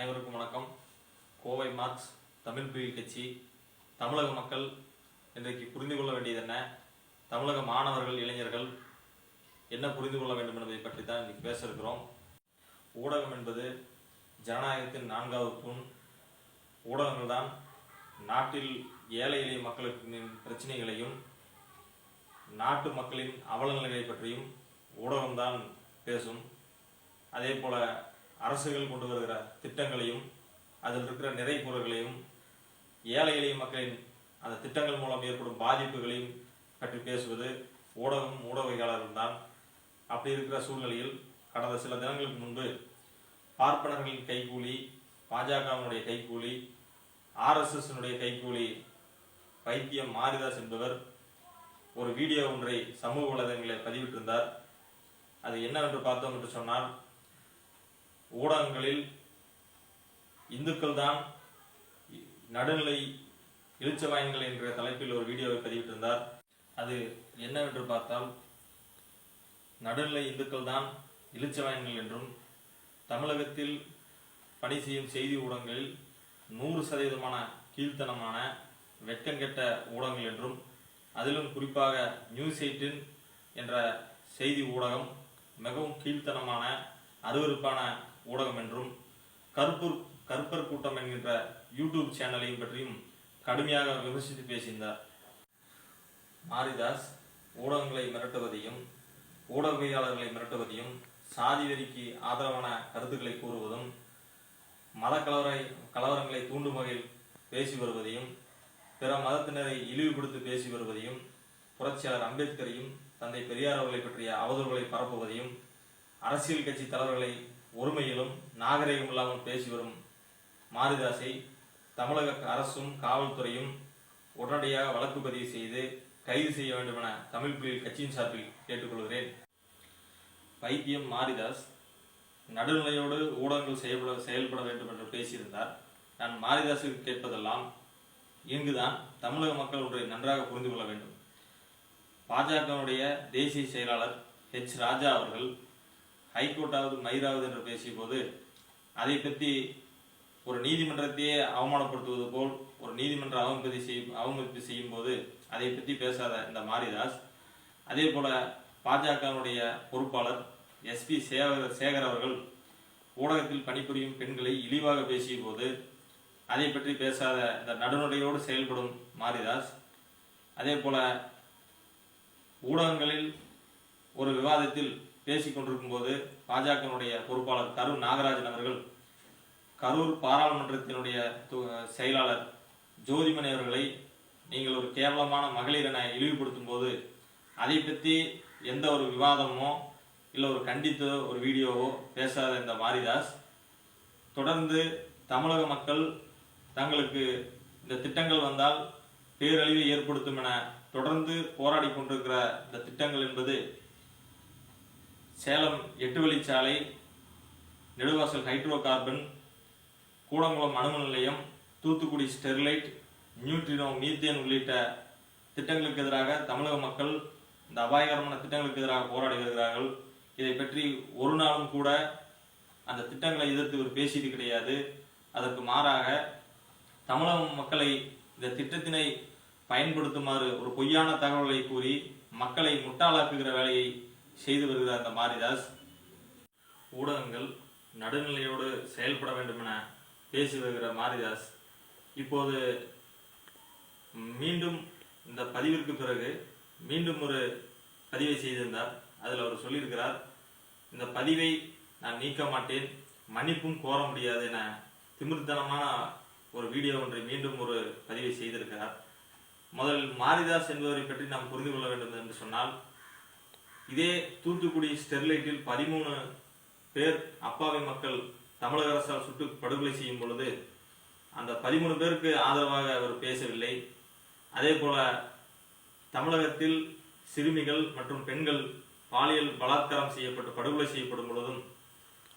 அனைவருக்கும் வணக்கம். கோவை மார்க்ஸ் தமிழ் பிரிவு கட்சி தமிழக மக்கள் இன்றைக்கு புரிந்து கொள்ள வேண்டியது என்ன? தமிழக மாணவர்கள் இளைஞர்கள் என்ன புரிந்து கொள்ள வேண்டும் என்பதை பற்றி தான் இன்னைக்கு பேச இருக்கிறோம் ஊடகம் என்பது ஜனநாயகத்தின் நான்காவது தூண். ஊடகங்கள் தான் நாட்டில் ஏழை எளிய மக்களுக்கு பிரச்சனைகளையும் நாட்டு மக்களின் அவல நிலைகளை பற்றியும் ஊடகம்தான் பேசும். அதே போல அரசுகள் கொண்டு வருகிற திட்டங்களையும் அதில் இருக்கிற நிறைகுறைகளையும் ஏழை எளிய மக்களின் அந்த திட்டங்கள் மூலம் ஏற்படும் பாதிப்புகளையும் பற்றி பேசுவது ஊடகம் ஊடகவியலாளர்கள் தான். அப்படி இருக்கிற சூழ்நிலையில் கடந்த சில தினங்களுக்கு முன்பு பார்ப்பனர்களின் கைக்கூலி பாஜகவினுடைய கைக்கூலி ஆர்எஸ்எஸ்னுடைய கைக்கூலி வைத்தியம் மாரிதாஸ் என்பவர் ஒரு வீடியோ ஒன்றை சமூக வலைதளங்களில் பதிவிட்டிருந்தார். அது என்னவென்று பார்த்தோம் என்று சொன்னால் ஊடகங்களில் இந்துக்கள் தான் நடுநிலை எழுச்சவாயன்கள் என்ற தலைப்பில் ஒரு வீடியோவை பதிவிட்டிருந்தார். அது என்னவென்று பார்த்தால் நடுநிலை இந்துக்கள் தான் இழுச்சவாயன்கள் என்றும் தமிழகத்தில் பணி செய்யும் செய்தி ஊடகங்களில் நூறு சதவீதமான கீழ்த்தனமான வெட்கங்கெட்ட ஊடகங்கள் என்றும் அதிலும் குறிப்பாக நியூஸ் எயிட்டின் என்ற செய்தி ஊடகம் மிகவும் கீழ்த்தனமான அருவருப்பான ஊடகம் என்றும் கருப்பூர் கருப்பர் கூட்டம் என்கின்ற யூடியூப் சேனலையும் பற்றியும் கடுமையாக விமர்சித்து பேசியிருந்தார். மாரிதாஸ் ஊடகங்களை மிரட்டுவதையும் ஊடகவியலாளர்களை மிரட்டுவதையும் சாதி வெறிக்கு ஆதரவான கருத்துக்களை கூறுவதும் மத கலவரை கலவரங்களை தூண்டும் வகையில் பேசி வருவதையும் பிற மதத்தினரை இழிவுபடுத்தி பேசி வருவதையும் புரட்சியாளர் அம்பேத்கரையும் தந்தை பெரியார் அவர்களை பற்றிய அவதூறுகளை பரப்புவதையும் அரசியல் கட்சி தலைவர்களை ஒருமையிலும் நாகரிகம் இல்லாமல் பேசி வரும் மாரிதாஸை தமிழக அரசும் காவல்துறையும் உடனடியாக வழக்கு பதிவு செய்து கைது செய்ய வேண்டும் என தமிழ் புலிகள் கட்சியின் சார்பில் கேட்டுக்கொள்கிறேன். வைத்தியம் மாரிதாஸ் நடுநிலையோடு ஊடகங்கள் செயல்பட செயல்பட வேண்டும் என்று பேசியிருந்தார். நான் மாரிதாஸுக்கு கேட்பதெல்லாம் இங்குதான் தமிழக மக்கள் ஒன்றை நன்றாக புரிந்து கொள்ள வேண்டும். பாஜகவுடைய தேசிய செயலாளர் ஹெச் ராஜா அவர்கள் ஹைகோர்ட்டாவது மயிராவது என்று பேசிய போது அதை பற்றி ஒரு நீதிமன்றத்தையே அவமானப்படுத்துவது போல் ஒரு நீதிமன்ற அவமதி செய்யும் அவமதிப்பு செய்யும் போது அதை பற்றி பேசாத இந்த மாரிதாஸ். அதே போல பாஜகவுடைய பொறுப்பாளர் எஸ்பி சேகர் சேகர் அவர்கள் ஊடகத்தில் பணிபுரியும் பெண்களை இழிவாக பேசிய போது அதை பற்றி பேசாத இந்த நடுநடையோடு செயல்படும் மாரிதாஸ். அதே போல ஊடகங்களில் ஒரு விவாதத்தில் பேசிக் கொண்டிருக்கும் போது பாஜகவினுடைய பொறுப்பாளர் கரூர் நாகராஜன் அவர்கள் கரூர் பாராளுமன்றத்தினுடைய செயலாளர் ஜோதிமணி அவர்களை நீங்கள் ஒரு கேவலமான மகளிர் என இழிவுபடுத்தும் போது அதை பற்றி எந்த ஒரு விவாதமோ இல்லை ஒரு கண்டித்தோ ஒரு வீடியோவோ பேசாத இந்த மாரிதாஸ் தொடர்ந்து தமிழக மக்கள் தங்களுக்கு இந்த திட்டங்கள் வந்தால் பேரழிவை ஏற்படுத்தும் என தொடர்ந்து போராடி கொண்டிருக்கிற இந்த திட்டங்கள் என்பது சேலம் எட்டு வழிச்சாலை நெடுவாசல் ஹைட்ரோ கார்பன் கூடங்குளம் அணுமின் நிலையம் தூத்துக்குடி ஸ்டெர்லைட் நியூட்ரினோ மீத்தேன் உள்ளிட்ட திட்டங்களுக்கு எதிராக தமிழக மக்கள் இந்த அபாயகரமான திட்டங்களுக்கு எதிராக போராடி வருகிறார்கள். இதை பற்றி ஒரு நாளும் கூட அந்த திட்டங்களை எதிர்த்து இவர் பேசியது கிடையாது. அதற்கு மாறாக தமிழக மக்களை இந்த திட்டத்தினை பயன்படுத்துமாறு ஒரு பொய்யான தகவலை கூறி மக்களை முட்டாளாக்குகிற வேலையை செய்து வருகிறார் அந்த மாரிதாஸ். ஊடகங்கள் நடுநிலையோடு செயல்பட வேண்டும் என பேசி வருகிற மாரிதாஸ். இப்போது மீண்டும் இந்த பதிவிற்கு பிறகு மீண்டும் ஒரு பதிவை செய்திருந்தார். அதில் அவர் சொல்லியிருக்கிறார் இந்த பதிவை நான் நீக்க மாட்டேன் மன்னிப்பும் கோர முடியாது என திமிர்த்தனமான ஒரு வீடியோ ஒன்றை மீண்டும் ஒரு பதிவை செய்திருக்கிறார். முதல் மாரிதாஸ் என்பவரை பற்றி நாம் புரிந்து கொள்ள வேண்டும் என்று சொன்னால் இதே தூத்துக்குடி ஸ்டெர்லைட்டில் பதிமூணு பேர் அப்பாவி மக்கள் தமிழக அரசால் சுட்டு படுகொலை செய்யும் பொழுது அந்த பதிமூணு பேருக்கு ஆதரவாக அவர் பேசவில்லை. அதே போல தமிழகத்தில் சிறுமிகள் மற்றும் பெண்கள் பாலியல் பலாத்காரம் செய்யப்பட்டு படுகொலை செய்யப்படும் பொழுதும்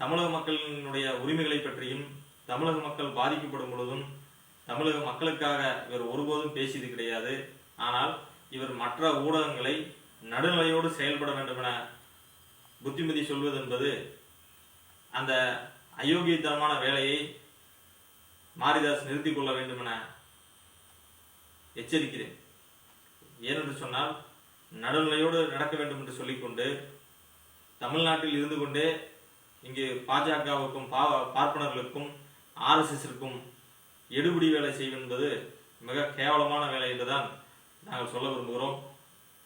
தமிழக மக்களினுடைய உரிமைகளை பற்றியும் தமிழக மக்கள் பாதிக்கப்படும் பொழுதும் தமிழக மக்களுக்காக இவர் ஒருபோதும் பேசியது கிடையாது. ஆனால் இவர் மற்ற ஊடகங்களை நடுநிலையோடு செயல்பட வேண்டும் என புத்திமதி சொல்வது என்பது அந்த அயோக்கியத்தனமான வேலையை மாரிதாஸ் நிறுத்திக் கொள்ள வேண்டும் என எச்சரிக்கிறேன். ஏனென்று சொன்னால் நடுநிலையோடு நடக்க வேண்டும் என்று சொல்லிக்கொண்டு தமிழ்நாட்டில் இருந்து கொண்டே இங்கு பாஜகவுக்கும் பா பார்ப்பனர்களுக்கும் ஆர்எஸ்எஸ்க்கும் எடுபிடி வேலை செய்வது என்பது மிக கேவலமான வேலை என்றுதான் நாங்கள் சொல்ல விரும்புகிறோம்.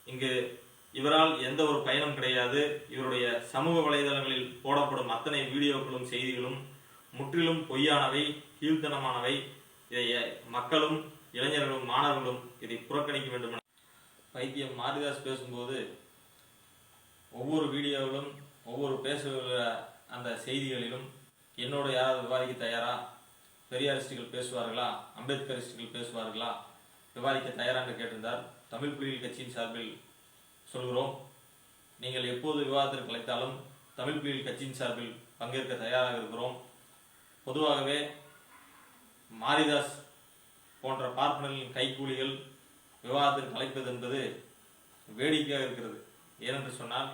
இங்கு இவரால் எந்த ஒரு பயனும் கிடையாது. இவருடைய சமூக வலைதளங்களில் போடப்படும் அத்தனை வீடியோக்களும் செய்திகளும் முற்றிலும் பொய்யானவை கீழ்த்தனமானவை. இதை மக்களும் இளைஞர்களும் மாணவர்களும் இதை புறக்கணிக்க வேண்டும் என வைத்தியம் மாரிதாஸ் பேசும்போது ஒவ்வொரு வீடியோவிலும் ஒவ்வொரு பேசுகிற அந்த செய்திகளிலும் என்னோட யாராவது விவாதிக்க தயாரா? பெரியாரிஸ்டுகள் பேசுவார்களா? அம்பேத்கரிஸ்டுகள் பேசுவார்களா? விவாதிக்க தயாரா என்று கேட்டிருந்தார். தமிழ் புலிகள் கட்சியின் சார்பில் சொல்கிறோம். நீங்கள் எப்போது விவாதத்திற்கு அழைத்தாலும் தமிழ் புலிகள் கட்சியின் சார்பில் பங்கேற்க தயாராக இருக்கிறோம். பொதுவாகவே மாரிதாஸ் போன்ற பார்ப்பனர்களின் கைக்கூலிகள் விவாதத்திற்கு அழைப்பது என்பது வேடிக்கையாக இருக்கிறது. ஏனென்று சொன்னால்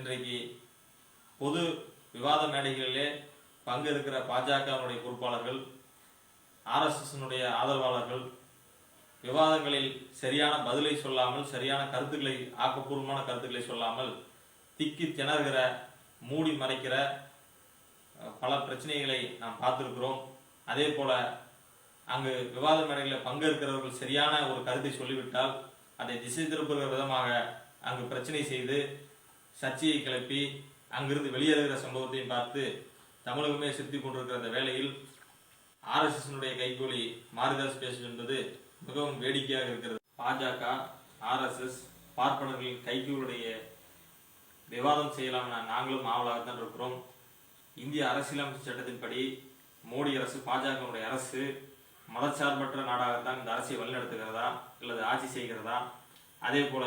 இன்றைக்கு பொது விவாத மேடைகளிலே பங்கெடுக்கிற பாஜகவினுடைய பொறுப்பாளர்கள் ஆர்எஸ்எஸ்னுடைய ஆதரவாளர்கள் விவாதங்களில் சரியான பதிலை சொல்லாமல் சரியான கருத்துக்களை ஆக்கப்பூர்வமான கருத்துக்களை சொல்லாமல் திக்கி திணறுகிற மூடி மறைக்கிற பல பிரச்சனைகளை நாம் பார்த்திருக்கிறோம். அதே போல அங்கு விவாத மேடைகளில் பங்கேற்கிறவர்கள் சரியான ஒரு கருத்தை சொல்லிவிட்டால் அதை திசை திருப்புகிற விதமாக அங்கு பிரச்சனை செய்து சர்ச்சையை கிளப்பி அங்கிருந்து வெளியேறுகிற சம்பவத்தையும் பார்த்து தமிழகமே சிரித்து கொண்டிருக்கிற அந்த வேளையில் ஆர்எஸ்எஸ்னுடைய கைகூலி மாரிதாஸ் பேசுகின்றது. மிகவும் வேடிக்கையாக இருக்கிறது. பாஜக ஆர்எஸ்எஸ் பார்ப்பனர்களின் கைகூலுடைய விவாதம் செய்யலாம் என நாங்களும் ஆவலாகத்தான் இருக்கிறோம். இந்திய அரசியலமைப்பு சட்டத்தின்படி மோடி அரசு பாஜகவுடைய அரசு மதச்சார்பற்ற நாடாகத்தான் இந்த அரசை வழிநடத்துகிறதா அல்லது ஆட்சி செய்கிறதா? அதே போல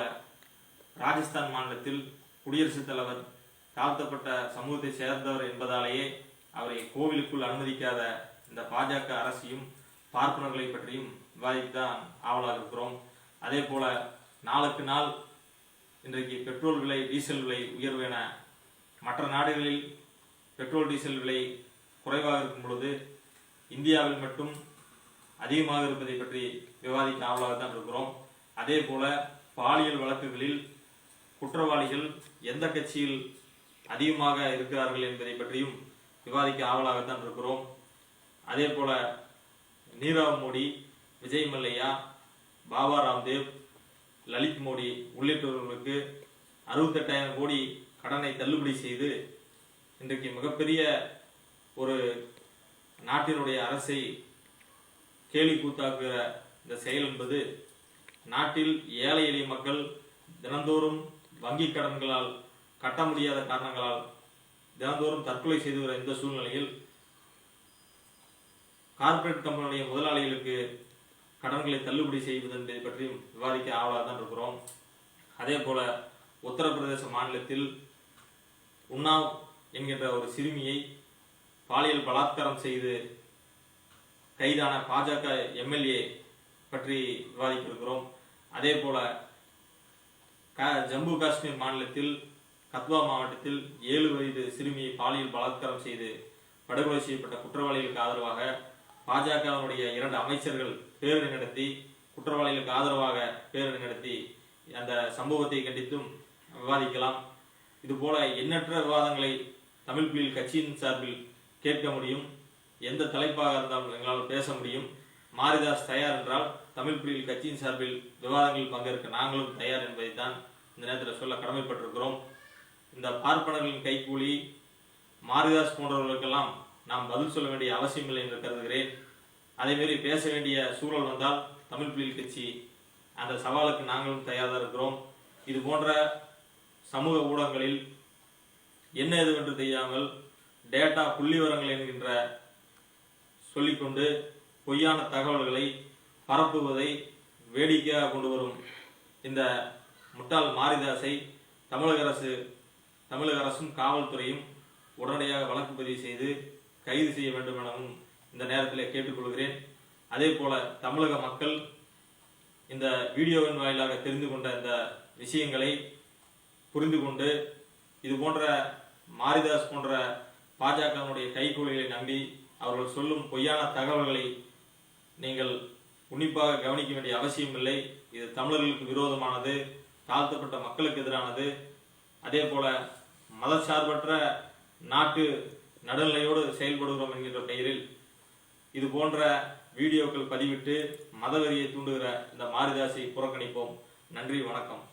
ராஜஸ்தான் மாநிலத்தில் குடியரசுத் தலைவர் தாழ்த்தப்பட்ட சமூகத்தை சேர்ந்தவர் என்பதாலேயே அவரை கோவிலுக்குள் அனுமதிக்காத இந்த பாஜக அரசையும் பார்ப்பனர்களை பற்றியும் விவாதித்தான் ஆவலாக இருக்கிறோம். அதே போல நாளுக்கு நாள் இன்றைக்கு பெட்ரோல் விலை டீசல் விலை உயர்வு என மற்ற நாடுகளில் பெட்ரோல் டீசல் விலை குறைவாக இருக்கும் பொழுது இந்தியாவில் மட்டும் அதிகமாக இருப்பதை பற்றி விவாதிக்க ஆவலாக தான் இருக்கிறோம். அதே போல பாலியல் வழக்குகளில் குற்றவாளிகள் எந்த கட்சியில் அதிகமாக இருக்கிறார்கள் என்பதை பற்றியும் விவாதிக்க ஆவலாகத்தான் இருக்கிறோம். அதே போல நீரவ் மோடி விஜய் மல்லையா பாபா ராம்தேவ் லலித் மோடி உள்ளிட்டவர்களுக்கு அறுபத்தெட்டாயிரம் கோடி கடனை தள்ளுபடி செய்து இன்றைக்கு மிகப்பெரிய ஒரு நாட்டினுடைய அரசை கேலி கூத்தாக்குகிற இந்த செயல் என்பது நாட்டில் ஏழை எளிய மக்கள் தினந்தோறும் வங்கி கடன்களால் கட்ட முடியாத காரணங்களால் தினந்தோறும் தற்கொலை செய்து வர இந்த சூழ்நிலையில் கார்ப்பரேட் கம்பெனியுடைய முதலாளிகளுக்கு கடன்களை தள்ளுபடி செய்வது என்பதை பற்றியும் விவாதிக்க ஆவலாக தான் இருக்கிறோம். அதே போல உத்தரப்பிரதேச மாநிலத்தில் உன்னாவ் என்கின்ற ஒரு சிறுமியை பாலியல் பலாத்காரம் செய்து கைதான பாஜக எம்எல்ஏ பற்றி விவாதிக்க இருக்கிறோம் அதே போல க- ஜம்மு காஷ்மீர் மாநிலத்தில் கத்வா மாவட்டத்தில் ஏழு வயது சிறுமியை பாலியல் பலாத்காரம் செய்து படுகொலை செய்யப்பட்ட குற்றவாளிகளுக்கு ஆதரவாக பாஜகவினுடைய இரண்டு அமைச்சர்கள் பேரணி நடத்தி குற்றவாளிகளுக்கு ஆதரவாக பேரணி நடத்தி அந்த சம்பவத்தை கண்டித்தும் விவாதிக்கலாம். இதுபோல எண்ணற்ற விவாதங்களை தமிழ் புலிகள் கட்சியின் சார்பில் கேட்க முடியும். எந்த தலைப்பாக இருந்தாலும் எங்களால் பேச முடியும். மாரிதாஸ் தயார் என்றால் தமிழ் பிள்ளை கட்சியின் சார்பில் விவாதங்களில் பங்கேற்க நாங்களும் தயார் என்பதை தான் இந்த நேரத்தில் சொல்ல கடமைப்பட்டிருக்கிறோம். இந்த பார்ப்பனர்களின் கைக்கூலி மாரிதாஸ் போன்றவர்களுக்கெல்லாம் நாம் பதில் சொல்ல வேண்டிய அவசியமில்லை என்று கருதுகிறேன். அதேமாரி பேச வேண்டிய சூழல் வந்தால் தமிழ் புலிகள் கட்சி அந்த சவாலுக்கு நாங்களும் தயாராக இருக்கிறோம். இது போன்ற சமூக ஊடகங்களில் என்ன எதுவென்று தெரியாமல் டேட்டா புள்ளிவரங்கள் என்கின்ற சொல்லிக்கொண்டு பொய்யான தகவல்களை பரப்புவதை வேடிக்கையாக கொண்டு வரும் இந்த முட்டாள் மாரிதாஸை தமிழக அரசு தமிழக அரசும் காவல்துறையும் உடனடியாக வழக்கு பதிவு செய்து கைது செய்ய வேண்டும் எனவும் இந்த நேரத்தில் கேட்டுக்கொள்கிறேன். அதே போல தமிழக மக்கள் இந்த வீடியோவின் வாயிலாக தெரிந்து கொண்ட இந்த விஷயங்களை புரிந்து கொண்டு இது போன்ற மாரிதாஸ் போன்ற பாஜகவினுடைய கைகூலிகளை நம்பி அவர்கள் சொல்லும் பொய்யான தகவல்களை நீங்கள் உன்னிப்பாக கவனிக்க வேண்டிய அவசியம் இல்லை. இது தமிழர்களுக்கு விரோதமானது தாழ்த்தப்பட்ட மக்களுக்கு எதிரானது. அதே போல மதசார்பற்ற நாட்டு நடுநிலையோடு செயல்படுகிறோம் என்கின்ற பெயரில் இது போன்ற வீடியோக்கள் பதிவிட்டு மதவெறியை தூண்டுகிற இந்த மாரிதாசை புறக்கணிப்போம். நன்றி வணக்கம்.